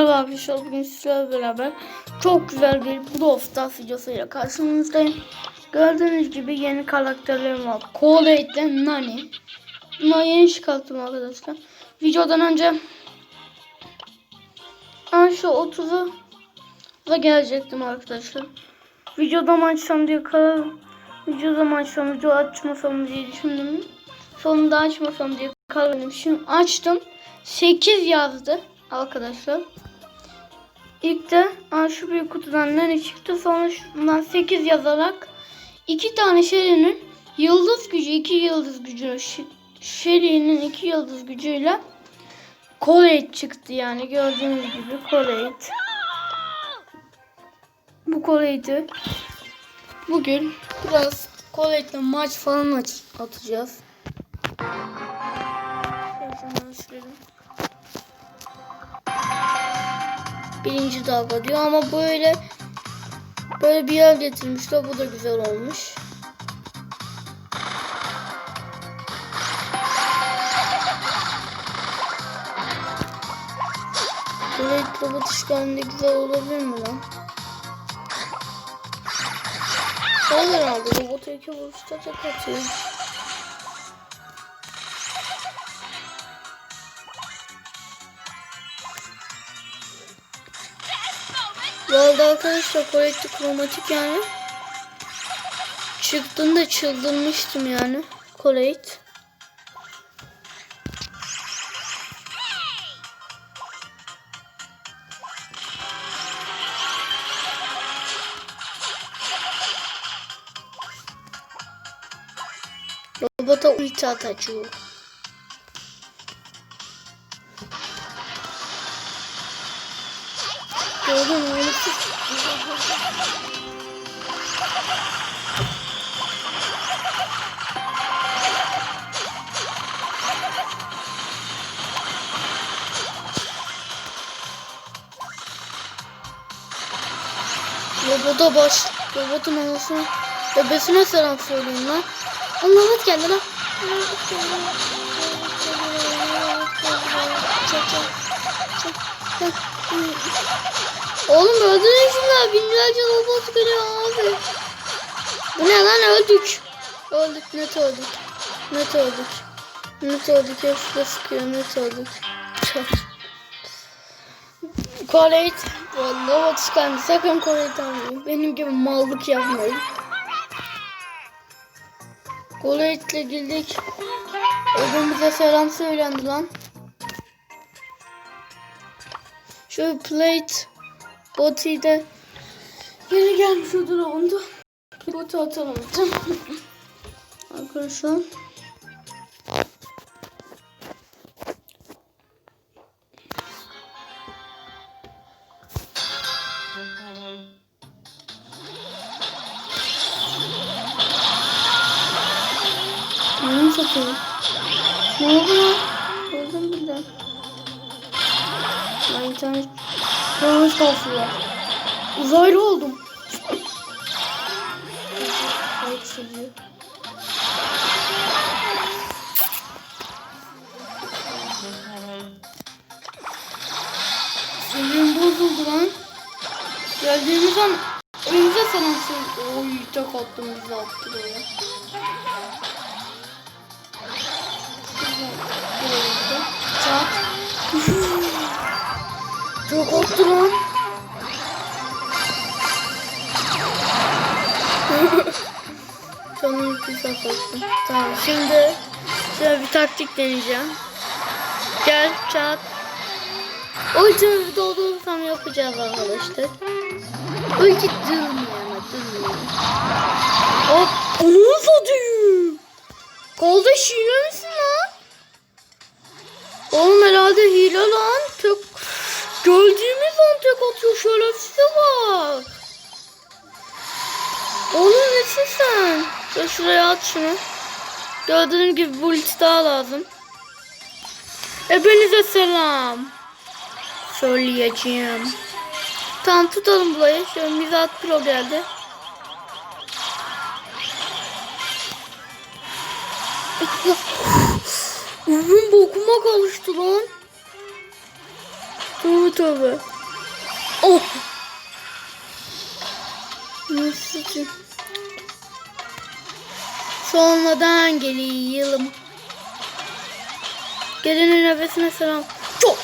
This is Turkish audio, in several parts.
Merhaba arkadaşlar bugün sizlerle beraber çok güzel bir Brawl Stars videosuyla karşınızdayım. Gördüğünüz gibi yeni karakterlerim var. Colette ile Nani. Bunları yeni çıkarttım arkadaşlar. Videodan önce ben şu 30'u da gelecektim arkadaşlar. Videoda mı açsam diye karar videoda mı açsam video açmasam diye düşündüm. Sonunda açmasam diye karar. Şimdi açtım. 8 yazdı arkadaşlar. İlk de şu bir kutudan ne çıktı sonra şundan 8 yazarak iki tane Sherry'nin yıldız gücü iki yıldız gücü Sherry'nin iki yıldız gücüyle Colette çıktı yani gördüğünüz gibi Colette. Bu Colette'i bugün biraz Colette'le maç falan atacağız. Şöyle şunları. Birinci dalga diyor ama böyle böyle bir yer getirmişler bu da güzel olmuş. Böyle robot işgalinde güzel olabilir mi lan? Olur herhalde robotu iki vuruşta tek atıyor. Arada arkadaşlar korekti kromatik yani. Çıktığında çıldırmıştım yani. Korekt. Robota ulti atacıyor. Gördün mü? Robota baş. Robotun anasını. Bebesine selam söyleyeyim lan. Allah evet geldi lan. Oğlum öldürün şunlar. Binlerce robot geliyor abi. Bu ne lan öldük. Öldük net öldük. Net öldük. Net öldük. Hepsi de sıkıyor net öldük. Çok. Koreyt. Robot çıkarmış. Sakın Koreyt almayın. Benim gibi mallık yapmayın. Koreyt'le girdik. Evimize selam söylendi lan. Şu plate botu da yeni gelmiş o drone'da. Botu atalım. Arkadaşlar. Estağfurullah. Uzaylı oldum. Sinirim bozuldu lan. Geldiğimiz an evimize selam söyledi. Oy tek attım bizi attı böyle. Çat. Çok attı lan. Sonun güzel attım. Tamam şimdi şöyle bir taktik deneyeceğim. Gel çat. O için doldurursam yapacağız arkadaşlar. Ulti durmuyor durmuyor. Hop onu satayım. Kolda hile misin lan? Oğlum herhalde hile lan. Tek... Gördüğümüz an tek atıyor şerefsize bak. Oğlum nesin sen? Dur şuraya at şunu. Gördüğün gibi bu ulti daha lazım. Hepinize selam. Söyleyeceğim. Tamam tutalım burayı. Şöyle Mizat Pro geldi. Ürün bokuma kalıştı lan. Tövbe tövbe. Oh! Nasıl? Sonradan geliyorum. Gelenin nefesine selam. Çok.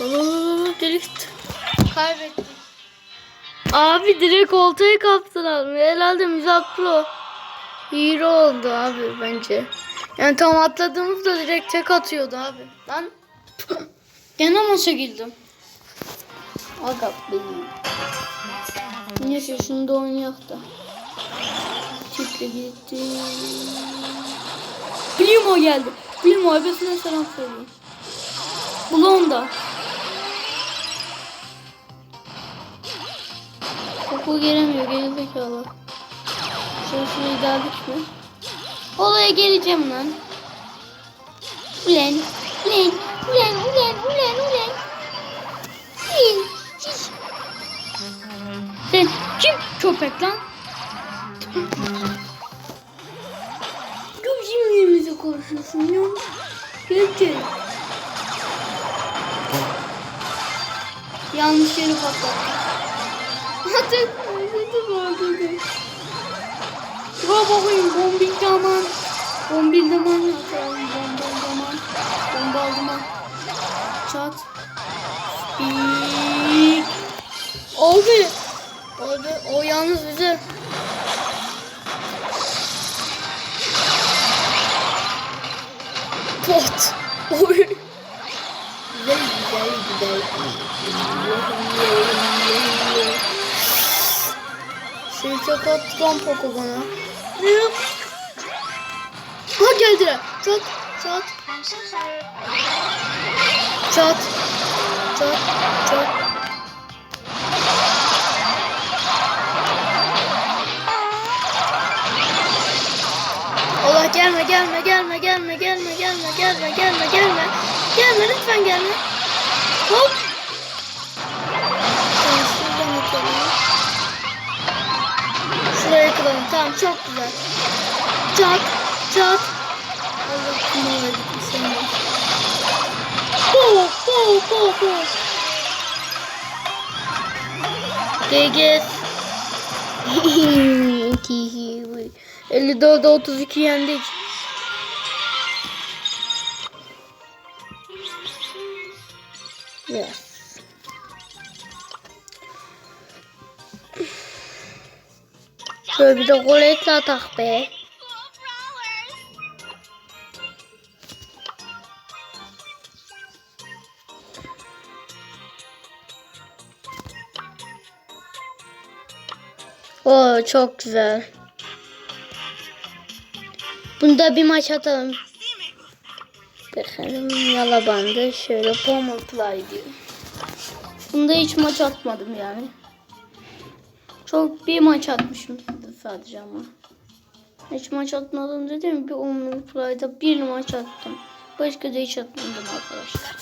Oo, delik. Kaybettim. Abi direkt oltayı kaptılar. Herhalde Mizat Pro. Hero oldu abi bence. Yani tam atladığımızda direkt tek atıyordu abi. Lan. Gene maça girdim. Aga benim. Neyse şunu da oynayak da. Çiftle gitti. Primo geldi. Primo ebesine selam söyleyeyim. Blonda. Koku gelemiyor gerizekalı. Şöyle şurayı deldik mi? Olaya geleceğim lan. Ulen. Ulen. Ulen. Ulen. Ulen. Ulen. Sen kim köpek lan? konuşuyorsun? Gökçe. Yanlış yere patlattım. Artık öldüm öldüm. Buna bakayım bombik zaman. Bombil zaman atalım. Bombil zaman. Bomba aldım ha. Çat. Bik. Oldu. Oldu. O yalnız bize Pot. Oy. Şey çok attı lan Poco bana. Ha geldiler. Çat çat çat çat çat. Allah gelme gelme gelme gelme gelme gelme gelme gelme gelme. Gelme lütfen gelme. Hop. Tamam, şuradan atalım. Şuraya kıralım. Tamam çok güzel. Çat çat Allah kumara gitmiş seni po po po po GG 54'e 32 yendik. Yes. Şöyle bir de goletle atak be. Oo çok güzel. Bunda bir maç atalım. Bakalım yala bandı. Şöyle pommel play diyor. Bunda hiç maç atmadım yani. Çok bir maç atmışım sadece ama. Hiç maç atmadım dedim. Bir pommel play'da bir maç attım. Başka da hiç atmadım arkadaşlar.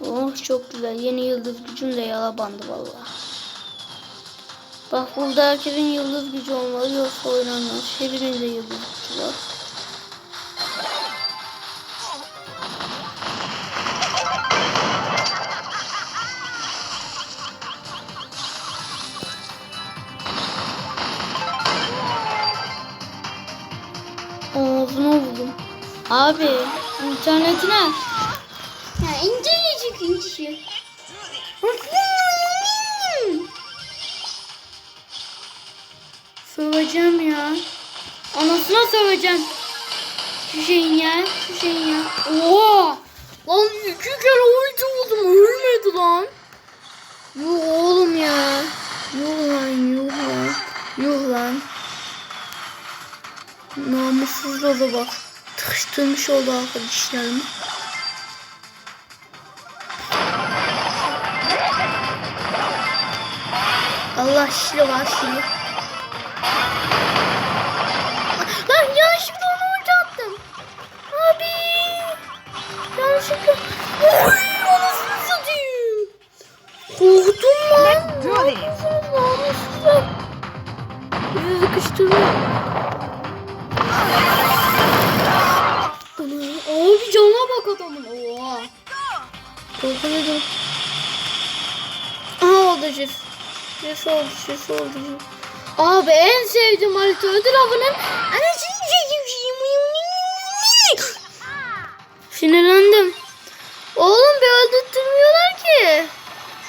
Oh çok güzel. Yeni yıldız gücüm de yala bandı vallahi. Bak burada herkesin yıldız gücü olmalı yoksa oynanmaz. Hepimizde yıldız gücü var. Ağzına vurdum. Abi internetine. Ya incecik incecik. Söveceğim ya. Anasına söveceğim. Şu şeyin ya. Şu şeyin ya. Oo! Lan iki kere ulti buldum. Ölmedi lan. Yuh oğlum ya. Yuh lan yuh lan. Yuh lan. Namussuz da bak. Tıkıştırmış oldu arkadaşlarımı. Allah şişli var şişli. Jess oldu, Jess oldu. Abi en sevdiğim harita ödül avının anasını. Sinirlendim. Oğlum bir öldürtmüyorlar ki.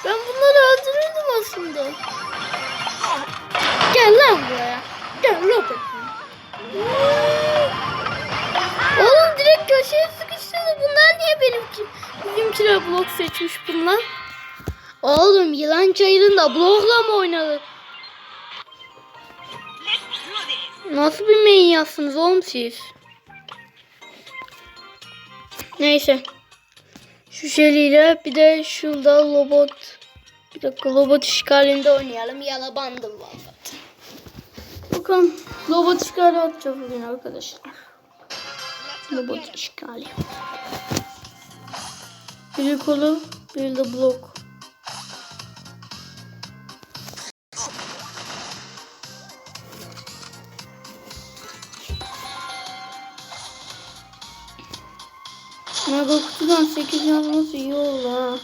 Ben bunları öldürürdüm aslında. Gel lan buraya. Gel Robert. Oğlum direkt köşeye sıkıştırdı. Bunlar niye benimki? Bizimkiler blok seçmiş bunlar. Oğlum yılan çayırında blokla mı oynadı? Nasıl bir main yapsınız oğlum siz? Neyse. Şu şeliyle bir de şurada robot. Bir dakika robot işgalinde oynayalım. Yala bandım var zaten. Bakın robot işgali atacağız bugün arkadaşlar. Robot işgali. Biri kolu, bir de blok. Kutudan 8 yazması iyi oldu ha.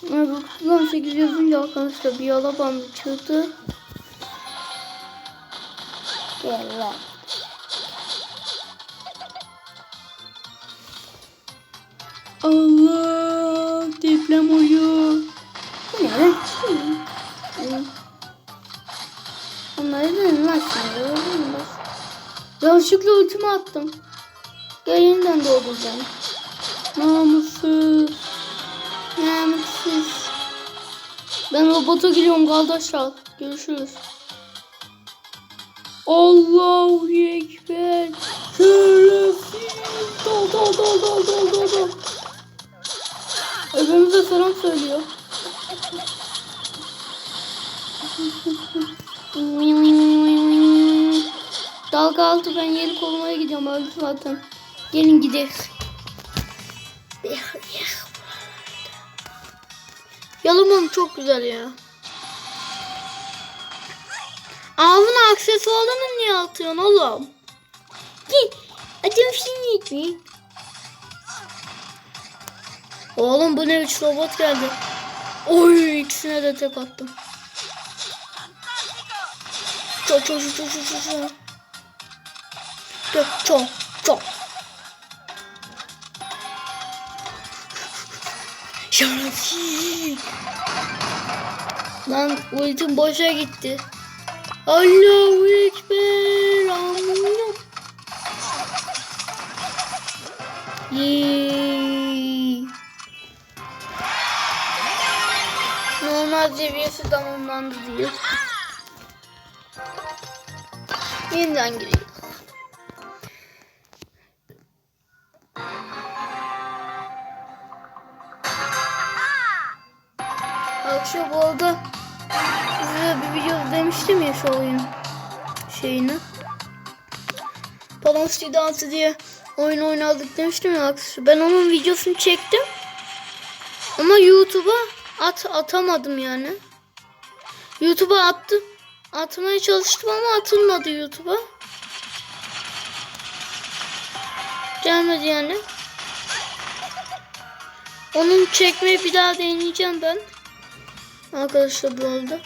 Kutudan 8 yazınca arkadaşlar bir yala bandı çıktı. Gel lan. Allah deprem oluyor. Bu ne lan? Onları da lan şimdi? Yanlışlıkla ultimi attım. Gel yeniden dolduracağım. Namussuz. Namussuz. Ben robota giriyorum kardeşler. Görüşürüz. Allahu Ekber. Şerefsiz. Dol dol dol dol dol dol dol. Öbürümüze selam söylüyor. Dalga altı ben yeri korumaya gidiyorum öldü zaten. Gelin gidelim. Yalamam çok güzel ya. Ağzına aksesuarlarını niye atıyorsun oğlum? Ki adım şimdi mi? Oğlum bu ne üç robot geldi. Oy ikisine de tek attım. Çok çok çok çok çok çok. Çok çok Şerefsiz. Lan ultim boşa gitti. Allahu Ekber. Amin. Normal seviyesi tamamlandı diyor. Yeniden gireyim. Akşam bu arada size bir video demiştim ya şu oyun şeyini. Palanski dansı diye oyun oynadık demiştim ya. Ben onun videosunu çektim. Ama YouTube'a at atamadım yani. YouTube'a attım. Atmaya çalıştım ama atılmadı YouTube'a. Gelmedi yani. Onun çekmeyi bir daha deneyeceğim ben. Arkadaşlar bu oldu.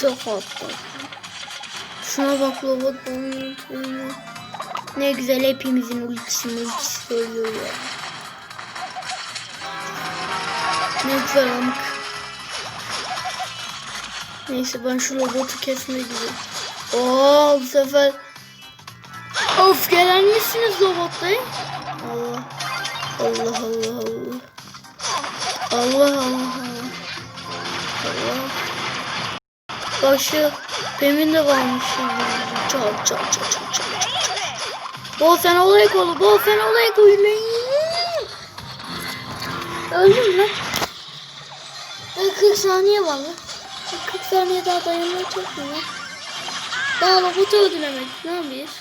Çok hatta. Şuna bak robot bombayı. Ne güzel hepimizin ultisi ultisi söylüyor ya. Ne güzel amk. Neyse ben şu robotu kesmeye gidiyorum. Oo bu sefer Of gelen misiniz robotlayı? Allah. Allah Allah Allah. Allah Allah Allah. Allah. Başı Pem'in de varmış. Çal çal çal çal çal çal. Bol sen olay kolu. Bol sen olay kolu. Öldüm lan. Daha 40 saniye var lan. 40 saniye daha dayanmaya çok mu lan? Daha robotu öldüremedik. Ne yapıyoruz?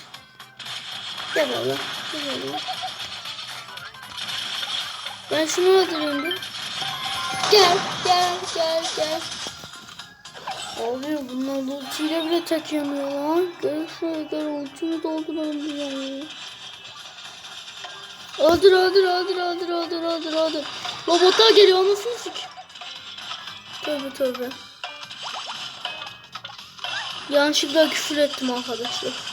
Gel baba. Gel baba. Ben şunu öldüreyim bir. Gel, gel, gel, gel. Abi bunlar ultiyle bile tek yemiyor lan. Gel şöyle gel ultimi dolduralım bir yani. Öldür öldür öldür öldür öldür öldür öldür. Robotlar geliyor anasını sik. Tövbe tövbe. Yanlışlıkla küfür ettim arkadaşlar.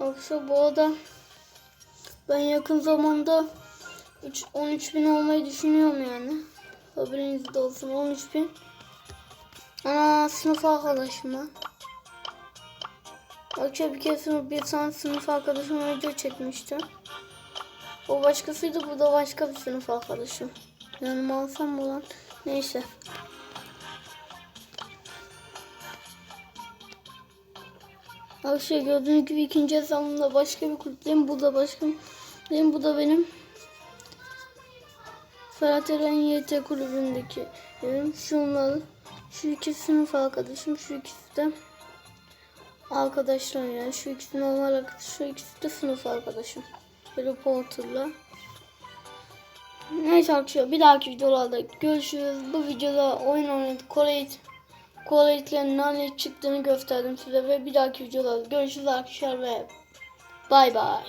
Yoksa bu arada ben yakın zamanda 3, 13 bin olmayı düşünüyorum yani. Haberinizde olsun 13 bin. Ana sınıf arkadaşım ben. Akça bir sınıf, bir tane sınıf arkadaşım video çekmişti. O başkasıydı bu da başka bir sınıf arkadaşım. Yani alsam mı lan? Neyse. Arkadaşlar gördüğünüz gibi ikinci hesabımda başka bir kulüpteyim. Bu da başka benim. Bu da benim. Ferhat Eren YT kulübündeki evim. Şunlar, şu iki sınıf arkadaşım. Şu ikisi de arkadaşlar yani. Şu ikisi normal arkadaş. Şu ikisi de sınıf arkadaşım. Böyle Porter'la. Neyse arkadaşlar bir dahaki videolarda görüşürüz. Bu videoda oyun oynadık. Kore Kore'liklerin nerede çıktığını gösterdim size ve bir dahaki videolarda görüşürüz arkadaşlar ve bay bay.